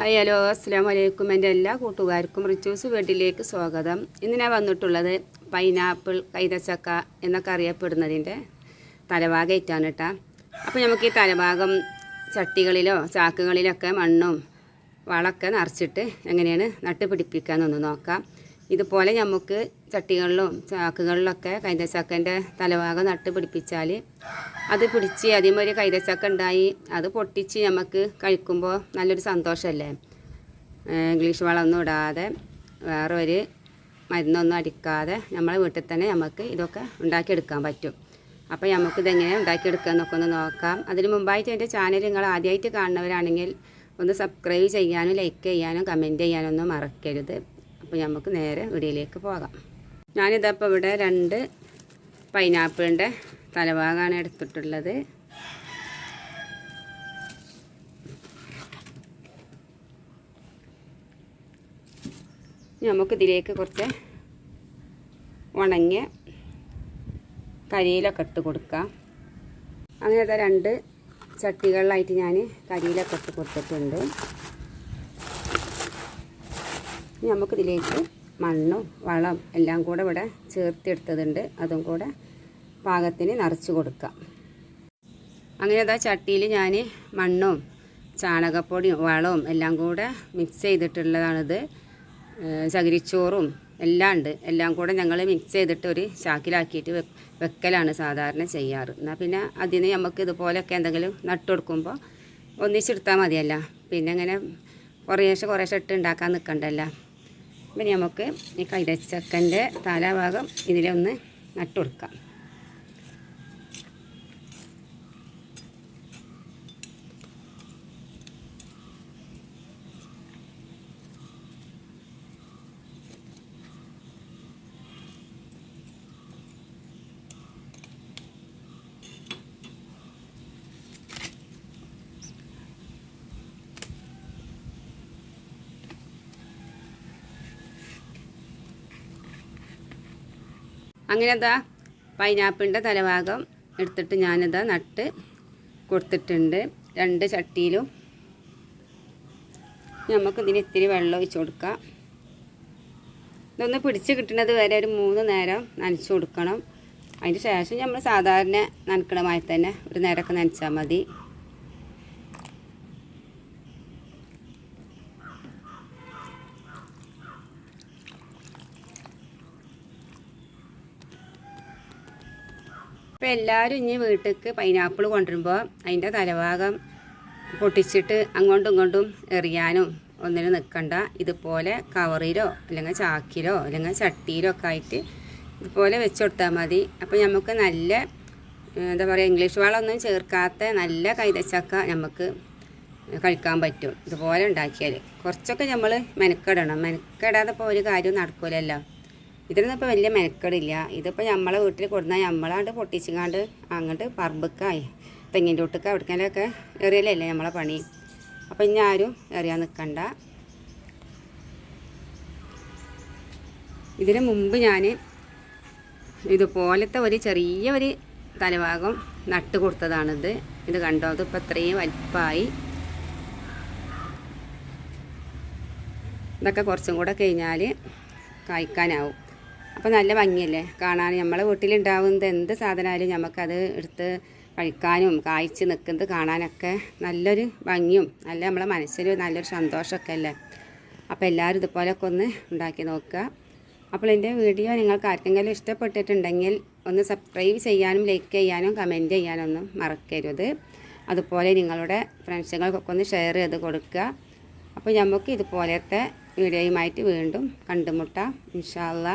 Hi hello അസ്സാം വലൈക്കും എന്റെ എല്ലാ കൂട്ടുകാർക്കും റിച്ചൂസ് വീട്ടിലേക്ക് സ്വാഗതം. ഇന്ന് ഞാൻ വന്നിട്ടുള്ളത് പൈനാപ്പിൾ കൈതച്ചക്ക എന്നൊക്കെ അറിയപ്പെടുന്നതിന്റെ തലഭാഗമായിട്ടാണ് കേട്ടോ. അപ്പോൾ നമുക്ക് ഈ തലഭാഗം ചട്ടികളിലോ ചാക്കുകളിലൊക്കെ മണ്ണും വളമൊക്കെ നിറച്ചിട്ട് എങ്ങനെയാണ് നട്ട് നോക്കാം. ഇതുപോലെ നമുക്ക് ചട്ടികളിലും ചാക്കുകളിലൊക്കെ കൈതച്ചക്കന്റെ തലഭാഗം നട്ട് പിടിപ്പിച്ചാൽ അത് പിടിച്ച് ആദ്യം ഒരു കൈതച്ചക്ക ഉണ്ടായി അത് പൊട്ടിച്ച് നമുക്ക് കഴിക്കുമ്പോൾ നല്ലൊരു സന്തോഷമല്ലേ ഇംഗ്ലീഷ് വളമൊന്നും ഇടാതെ വേറെ ഒരു മരുന്നൊന്നും അടിക്കാതെ നമ്മളെ വീട്ടിൽ തന്നെ നമുക്ക് ഇതൊക്കെ ഉണ്ടാക്കിയെടുക്കാൻ പറ്റും. അപ്പോൾ നമുക്കിതെങ്ങനെ ഉണ്ടാക്കിയെടുക്കുക എന്നൊക്കെ ഒന്ന് നോക്കാം. അതിന് മുമ്പായിട്ട് എന്റെ ചാനൽ നിങ്ങൾ ആദ്യമായിട്ട് കാണുന്നവരാണെങ്കിൽ ഒന്ന് സബ്സ്ക്രൈബ് ചെയ്യാനും ലൈക്ക് ചെയ്യാനും കമന്റ് ചെയ്യാനൊന്നും മറക്കരുത്. അപ്പോൾ നമുക്ക് നേരെ വീടിയിലേക്ക് പോകാം. ഞാനിതപ്പോൾ ഇവിടെ രണ്ട് പൈനാപ്പിളിന്റെ തലഭാഗമാണ് എടുത്തിട്ടുള്ളത്. നമുക്കിതിലേക്ക് കുറച്ച് ഉണങ്ങിയ കരിയിലൊക്കെ ഇട്ട് കൊടുക്കാം. അങ്ങനത്തെ രണ്ട് ചട്ടികളിലായിട്ട് ഞാൻ കരിയിലൊക്കെ ഇട്ട് കൊടുത്തിട്ടുണ്ട്. ഇനി നമുക്കിതിലേക്ക് മണ്ണും വളം എല്ലാം കൂടെ ഇവിടെ ചേർത്തെടുത്തതുണ്ട് അതും കൂടെ പാകത്തിന് നിറച്ച് കൊടുക്കാം. അങ്ങനെ അതാ ചട്ടിയിൽ ഞാൻ മണ്ണും ചാണകപ്പൊടിയും വളവും എല്ലാം കൂടെ മിക്സ് ചെയ്തിട്ടുള്ളതാണിത്. ചകിരിച്ചോറും എല്ലാം ഉണ്ട്. എല്ലാം കൂടെ ഞങ്ങൾ മിക്സ് ചെയ്തിട്ട് ഒരു ചാക്കിലാക്കിയിട്ട് വെക്കലാണ് സാധാരണ ചെയ്യാറ്. എന്നാൽ പിന്നെ അതിന് നമുക്ക് ഇതുപോലെയൊക്കെ എന്തെങ്കിലും നട്ടുകൊടുക്കുമ്പോൾ ഒന്നിച്ചെടുത്താൽ മതിയല്ല. പിന്നെ അങ്ങനെ കുറേശ്ശെ കുറേശ്ശെ ഇട്ട് ഉണ്ടാക്കാൻ നിൽക്കണ്ടല്ല. പിന്നെ നമുക്ക് ഈ കൈതച്ചക്കന്റെ തലഭാഗം ഇതിലൊന്ന് നട്ടുകൊടുക്കാം. അങ്ങനെ അതാ പൈനാപ്പിളിന്റെ തലഭാഗം എടുത്തിട്ട് ഞാനിതാ നട്ട് കൊടുത്തിട്ടുണ്ട്. രണ്ട് ചട്ടിയിലും. നമുക്ക് ഇതിന് ഇത്തിരി വെള്ളം ഒഴിച്ച് കൊടുക്കാം. ഇതൊന്ന് പിടിച്ച് കിട്ടുന്നത് വരെ ഒരു മൂന്ന് നേരം നനച്ച് കൊടുക്കണം. അതിന് ശേഷം നമ്മൾ സാധാരണ നനക്കണമായി തന്നെ ഒരു നേരമൊക്കെ നനച്ചാൽ മതി. ഇപ്പം എല്ലാവരും ഇനി വീട്ടിലേക്ക് പൈനാപ്പിൾ കൊണ്ടുവരുമ്പോൾ അതിന്റെ തലഭാഗം പൊട്ടിച്ചിട്ട് അങ്ങോട്ടും ഇങ്ങോട്ടും എറിയാനും ഒന്നിനും നിൽക്കണ്ട ഇതുപോലെ കവറിലോ അല്ലെങ്കിൽ ചാക്കിലോ അല്ലെങ്കിൽ ചട്ടിയിലോ ഒക്കെ ആയിട്ട് ഇതുപോലെ വെച്ച് കൊടുത്താൽ മതി. അപ്പോൾ നമുക്ക് നല്ല എന്താ പറയുക ഇംഗ്ലീഷ് വളമൊന്നും ചേർക്കാത്ത നല്ല കൈതച്ചക്ക നമുക്ക് കഴിക്കാൻ പറ്റും. ഇതുപോലെ ഉണ്ടാക്കിയാൽ കുറച്ചൊക്കെ നമ്മൾ മെനക്കെടണം. മെനക്കെടാതെ ഇപ്പോൾ ഒരു കാര്യം നടക്കൂലല്ലോ. ഇതിനൊന്നും ഇപ്പോൾ വലിയ മെനക്കെടില്ല. ഇതിപ്പോൾ നമ്മളെ വീട്ടിൽ കൊടുന്നാൽ നമ്മളാണ്ട് പൊട്ടിച്ചിങ്ങാണ്ട് അങ്ങോട്ട് പറമ്പക്കായി. തെങ്ങിന്റെ ഒട്ടുക്ക് അവിടേക്കാലൊക്കെ എറിയലല്ലേ നമ്മളെ പണി. അപ്പോൾ ഇനി ആരും എറിയാൻ നിൽക്കണ്ട ഇതിന് മുമ്പ് ഞാൻ ഇതുപോലത്തെ ഒരു ചെറിയ ഒരു തലഭാഗം നട്ട് കൊടുത്തതാണിത്. ഇത് കണ്ടോ? അതിപ്പോൾ ഇത്രയും വലിപ്പമായി ഇതൊക്കെ കുറച്ചും കൂടെ കഴിഞ്ഞാൽ കായ്ക്കാനാവും. അപ്പോൾ നല്ല ഭംഗിയല്ലേ? കാണാൻ നമ്മളെ വീട്ടിലുണ്ടാവുന്നത് എന്ത് സാധനമായാലും നമുക്കത് എടുത്ത് കഴിക്കാനും കായ്ച്ച് നിൽക്കുന്നത് കാണാനൊക്കെ നല്ലൊരു ഭംഗിയും നല്ല നമ്മളെ മനസ്സിൽ നല്ലൊരു സന്തോഷമൊക്കെ അല്ലേ? അപ്പോൾ എല്ലാവരും ഇതുപോലെയൊക്കെ ഒന്ന് ഉണ്ടാക്കി നോക്കുക. അപ്പോൾ എന്റെ വീഡിയോ നിങ്ങൾക്ക് ആർക്കെങ്കിലും ഇഷ്ടപ്പെട്ടിട്ടുണ്ടെങ്കിൽ ഒന്ന് സബ്സ്ക്രൈബ് ചെയ്യാനും ലൈക്ക് ചെയ്യാനും കമന്റ് ചെയ്യാനൊന്നും മറക്കരുത്. അതുപോലെ നിങ്ങളുടെ ഫ്രണ്ട്സുകൾക്കൊക്കെ ഒന്ന് ഷെയർ ചെയ്ത് കൊടുക്കുക. അപ്പോൾ നമുക്ക് ഇതുപോലത്തെ വീഡിയോയുമായിട്ട് വീണ്ടും കണ്ടുമുട്ടാം. ഇൻഷാ അല്ലാ